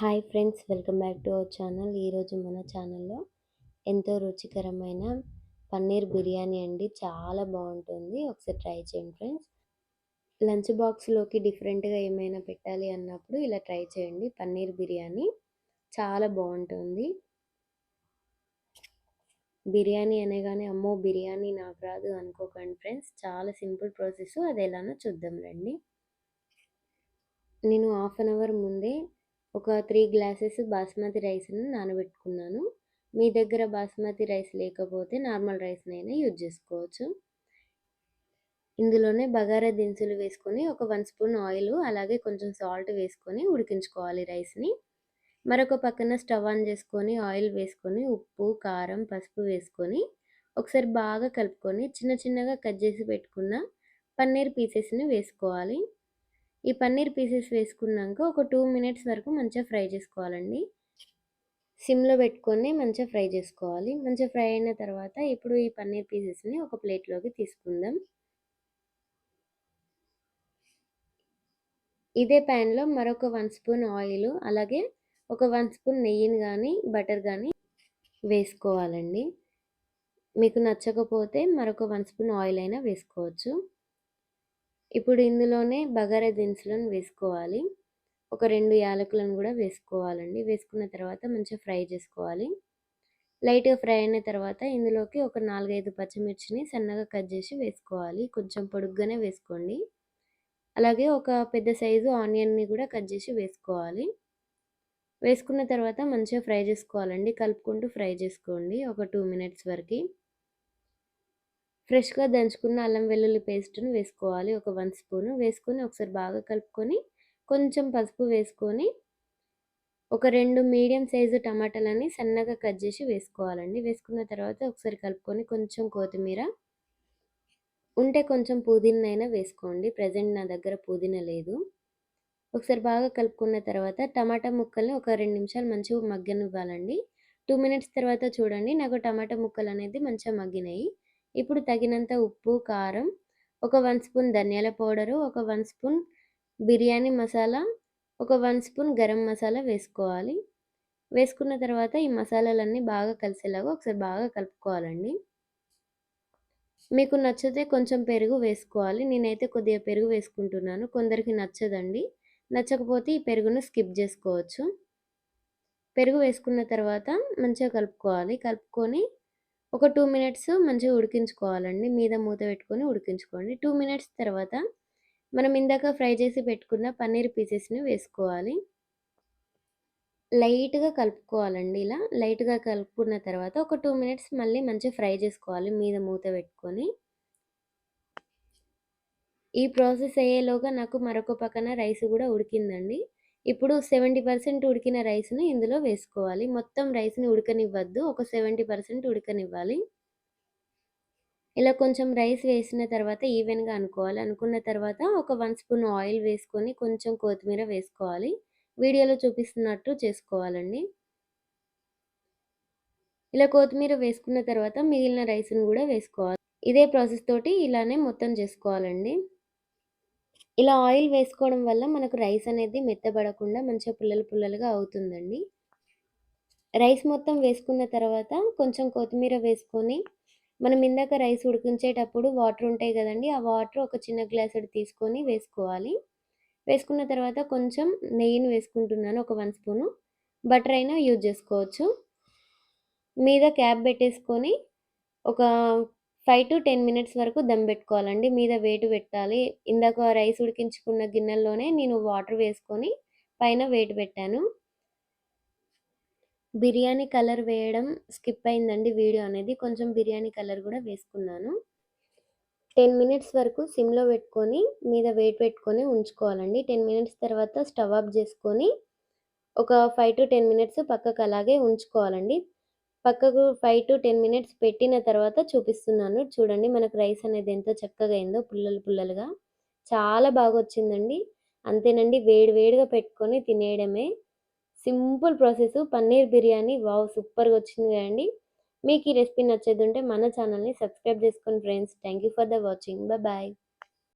Hi friends welcome back to our channel. ఈరోజు మన ఛానల్లో ఎంతో రుచికరమైన పన్నీర్ బిర్యానీ అండి. చాలా బాగుంటుంది. ఒకసారి ట్రై చేయండి ఫ్రెండ్స్. లంచ్ బాక్స్లోకి డిఫరెంట్గా ఏమైనా పెట్టాలి అన్నప్పుడు ఇలా ట్రై చేయండి. పన్నీర్ బిర్యానీ చాలా బాగుంటుంది. బిర్యానీ అనగానే అమ్మో బిర్యానీ నాకు రాదు అనుకోకండి ఫ్రెండ్స్. చాలా సింపుల్ ప్రాసెస్. అది ఎలానో చూద్దాం రండి. నేను హాఫ్ అన్ అవర్ ముందే ఒక త్రీ గ్లాసెస్ బాస్మతి రైస్ని నానబెట్టుకున్నాను. మీ దగ్గర బాస్మతి రైస్ లేకపోతే నార్మల్ రైస్నైనా యూజ్ చేసుకోవచ్చు. ఇందులోనే బగారా దినుసులు వేసుకొని ఒక వన్ స్పూన్ ఆయిల్ అలాగే కొంచెం సాల్ట్ వేసుకొని ఉడికించుకోవాలి రైస్ని. మరొక పక్కన స్టవ్ ఆన్ చేసుకొని ఆయిల్ వేసుకొని ఉప్పు కారం పసుపు వేసుకొని ఒకసారి బాగా కలుపుకొని చిన్న చిన్నగా కట్ చేసి పెట్టుకున్న పన్నీర్ పీసెస్ని వేసుకోవాలి. ఈ పన్నీర్ పీసెస్ వేసుకున్నాక ఒక టూ మినిట్స్ వరకు మంచిగా ఫ్రై చేసుకోవాలండి. సిమ్లో పెట్టుకొని మంచిగా ఫ్రై చేసుకోవాలి. మంచిగా ఫ్రై అయిన తర్వాత ఇప్పుడు ఈ పన్నీర్ పీసెస్ని ఒక ప్లేట్లోకి తీసుకుందాం. ఇదే ప్యాన్లో మరొక వన్ స్పూన్ ఆయిల్ అలాగే ఒక వన్ స్పూన్ నెయ్యిని కానీ బటర్ కానీ వేసుకోవాలండి. మీకు నచ్చకపోతే మరొక వన్ స్పూన్ ఆయిల్ అయినా వేసుకోవచ్చు. ఇప్పుడు ఇందులోనే బగారా దినుసులను వేసుకోవాలి. ఒక రెండు యాలకులను కూడా వేసుకోవాలండి. వేసుకున్న తర్వాత మంచిగా ఫ్రై చేసుకోవాలి. లైట్గా ఫ్రై అయిన తర్వాత ఇందులోకి ఒక నాలుగైదు పచ్చిమిర్చిని సన్నగా కట్ చేసి వేసుకోవాలి. కొంచెం పొడుగ్గానే వేసుకోండి. అలాగే ఒక పెద్ద సైజు ఆనియన్ని కూడా కట్ చేసి వేసుకోవాలి. వేసుకున్న తర్వాత మంచిగా ఫ్రై చేసుకోవాలండి. కలుపుకుంటూ ఫ్రై చేసుకోండి. ఒక టూ మినిట్స్ వరకు. ఫ్రెష్గా దంచుకున్న అల్లం వెల్లుల్లి పేస్ట్ను వేసుకోవాలి. ఒక వన్ స్పూన్. వేసుకొని ఒకసారి బాగా కలుపుకొని కొంచెం పసుపు వేసుకొని ఒక రెండు మీడియం సైజు టమాటాలని సన్నగా కట్ చేసి వేసుకోవాలండి. వేసుకున్న తర్వాత ఒకసారి కలుపుకొని కొంచెం కొత్తిమీర ఉంటే కొంచెం పుదీనైనా వేసుకోండి. ప్రజెంట్ నా దగ్గర పుదీనా లేదు. ఒకసారి బాగా కలుపుకున్న తర్వాత టమాటా ముక్కల్ని ఒక రెండు నిమిషాలు మంచిగా మగ్గనివ్వాలండి. టూ మినిట్స్ తర్వాత చూడండి. నాకు టమాటా ముక్కలు అనేది మంచిగా మగ్గినాయి. ఇప్పుడు తగినంత ఉప్పు కారం ఒక వన్ స్పూన్ ధనియాల పౌడరు ఒక వన్ స్పూన్ బిర్యానీ మసాలా ఒక వన్ స్పూన్ గరం మసాలా వేసుకోవాలి. వేసుకున్న తర్వాత ఈ మసాలాలన్నీ బాగా కలిసేలాగా ఒకసారి బాగా కలుపుకోవాలండి. మీకు నచ్చితే కొంచెం పెరుగు వేసుకోవాలి. నేనైతే కొద్దిగా పెరుగు వేసుకుంటున్నాను. కొందరికి నచ్చదండి. నచ్చకపోతే ఈ పెరుగును స్కిప్ చేసుకోవచ్చు. పెరుగు వేసుకున్న తర్వాత మంచిగా కలుపుకోవాలి. కలుపుకొని ఒక టూ మినిట్స్ మంచిగా ఉడికించుకోవాలండి. మీద మూత పెట్టుకొని ఉడికించుకోండి. టూ మినిట్స్ తర్వాత మనం ఇందాక ఫ్రై చేసి పెట్టుకున్న పన్నీర్ పీసెస్ని వేసుకోవాలి. లైట్గా కలుపుకోవాలండి ఇలా. లైట్గా కలుపుకున్న తర్వాత ఒక టూ మినిట్స్ మళ్ళీ మంచిగా ఫ్రై చేసుకోవాలి. మీద మూత పెట్టుకొని. ఈ ప్రాసెస్ అయ్యేలోగా నాకు మరొక పక్కన రైస్ కూడా ఉడికిందండి. ఇప్పుడు సెవెంటీ పర్సెంట్ ఉడికిన రైస్ని ఇందులో వేసుకోవాలి. మొత్తం రైస్ని ఉడకనివ్వద్దు. ఒక సెవెంటీ పర్సెంట్ ఉడకనివ్వాలి. ఇలా కొంచెం రైస్ వేసిన తర్వాత ఈవెన్గా అనుకోవాలి. అనుకున్న తర్వాత ఒక వన్ స్పూన్ ఆయిల్ వేసుకొని కొంచెం కొత్తిమీర వేసుకోవాలి. వీడియోలో చూపిస్తున్నట్టు చేసుకోవాలండి. ఇలా కొత్తిమీర వేసుకున్న తర్వాత మిగిలిన రైస్ని కూడా వేసుకోవాలి. ఇదే ప్రాసెస్ తోటి ఇలానే మొత్తం చేసుకోవాలండి. ఇలా ఆయిల్ వేసుకోవడం వల్ల మనకు రైస్ అనేది మెత్తబడకుండా మంచిగా పుల్లలు పుల్లలుగా అవుతుందండి. రైస్ మొత్తం వేసుకున్న తర్వాత కొంచెం కొత్తిమీర వేసుకొని మనం ఇందాక రైస్ ఉడికించేటప్పుడు వాటర్ ఉంటాయి కదండి ఆ వాటర్ ఒక చిన్న గ్లాసుడు తీసుకొని వేసుకోవాలి. వేసుకున్న తర్వాత కొంచెం నెయ్యిని వేసుకుంటున్నాను ఒక వన్ స్పూను. బటర్ అయినా యూజ్ చేసుకోవచ్చు. మీద క్యాప్ పెట్టేసుకొని ఒక ఫైవ్ టు టెన్ మినిట్స్ వరకు దమ్ పెట్టుకోవాలండి. మీద వేటు పెట్టాలి. ఇందాక రైస్ ఉడికించుకున్న గిన్నెల్లోనే నేను వాటర్ వేసుకొని పైన వేటు పెట్టాను. బిర్యానీ కలర్ వేయడం స్కిప్ అయిందండి వీడియో అనేది. కొంచెం బిర్యానీ కలర్ కూడా వేసుకున్నాను. టెన్ మినిట్స్ వరకు సిమ్లో పెట్టుకొని మీద వెయిట్ పెట్టుకొని ఉంచుకోవాలండి. టెన్ మినిట్స్ తర్వాత స్టవ్ ఆఫ్ చేసుకొని ఒక ఫైవ్ టు టెన్ మినిట్స్ పక్కకు అలాగే ఉంచుకోవాలండి. పక్కకు ఫైవ్ టు టెన్ మినిట్స్ పెట్టిన తర్వాత చూపిస్తున్నాను. చూడండి మనకు రైస్ అనేది ఎంతో చక్కగా అయిందో పుల్లలు పుల్లలుగా. చాలా బాగా వచ్చిందండి అంతేనండి వేడి వేడిగా పెట్టుకొని తినేయడమే. Simple process paneer biryani. Wow సూపర్గా వచ్చింది కదండి. మీకు ఈ రెసిపీ నచ్చేది ఉంటే మన ఛానల్ని సబ్స్క్రైబ్ చేసుకోండి friends thank you for the watching. Bye.